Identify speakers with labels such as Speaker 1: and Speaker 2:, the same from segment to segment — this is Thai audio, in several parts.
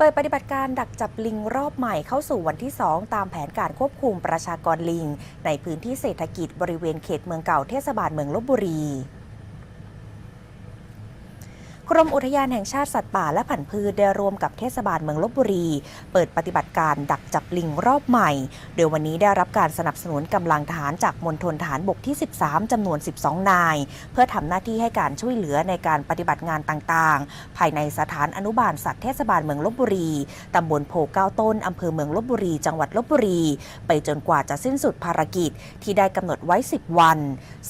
Speaker 1: เปิดปฏิบัติการดักจับลิงรอบใหม่เข้าสู่วันที่ 2 ตามแผนการควบคุมประชากรลิง ในพื้นที่เศรษฐกิจบริเวณเขตเมืองเก่าเทศบาลเมืองลบบุรี กรมอุทยานแห่งชาติสัตว์ป่าและผันธุ์พืชได้ร่วมกับเทศบาลเมืองลบบุรี เปิดปฏิบัติการดักจับลิงรอบใหม่ โดยวันนี้ได้รับการสนับสนุนกำลังทหารจากมณฑลฐานบกที่ 13 จำนวน 12 นาย เพื่อทำหน้าที่ให้การช่วยเหลือในการปฏิบัติงานต่างๆ ภายในสถานอนุบาลสัตว์เทศบาลเมืองลบบุรีตำบลโพเก้าต้นอำเภอเมืองลบบุรี จังหวัดลบบุรี ไปจนกว่าจะสิ้นสุดภารกิจที่ได้กำหนดไว้ 10 วัน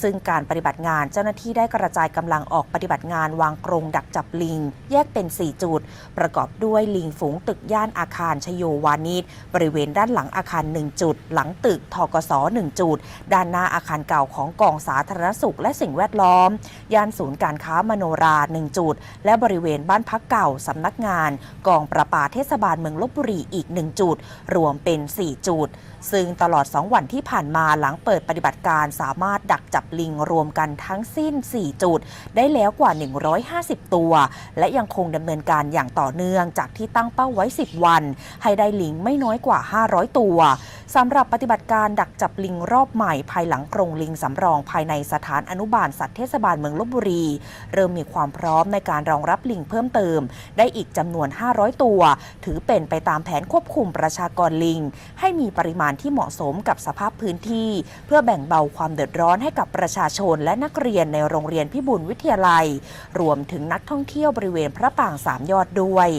Speaker 1: ซึ่งการปฏิบัติงานเจ้าหน้าที่ได้กระจายกำลังออกปฏิบัติงานวางกรงดักจับลิง แยกเป็น 4 จุด ประกอบด้วยลิงฝูงตึกย่านอาคารชโยวานิชบริเวณด้านหลังอาคาร 1 จุด หลังตึกทกส1จุด ด้านหน้าอาคารเก่าของกองสาธารณสุขและสิ่งแวดล้อม ย่านศูนย์การค้ามโนรา 1 จุด และบริเวณบ้านพักเก่าสำนักงาน กองประปาเทศบาลเมืองลบบุรีอีก 1 จุด รวมเป็น 4 จุด ซึ่งตลอด 2 วันที่ผ่านมาหลังเปิดปฏิบัติการสามารถดักจับลิงรวมกันทั้งสิ้น 4 จุด ได้แล้วกว่า 150 ตัวและยังคงดำเนินการอย่างต่อเนื่องจากที่ตั้งเป้าไว้ 10 วัน ให้ได้ลิงไม่น้อยกว่า 500 ตัว สำหรับปฏิบัติการดักจับลิงรอบใหม่ ภายหลังกรงลิงสำรองภายในสถานอนุบาลสัตว์เทศบาลเมืองลบบุรี เริ่มมีความพร้อมในการรองรับลิงเพิ่มเติม ได้อีกจำนวน 500 ตัว ถือเป็นไปตามแผนควบคุมประชากรลิง ให้มีปริมาณที่เหมาะสมกับสภาพพื้นที่ เพื่อแบ่งเบาความเดือดร้อนให้กับประชาชนและนักเรียนในโรงเรียนพิบูลวิทยาลัย รวมถึงนักท่องเที่ยวบริเวณพระปรางสามยอดด้วย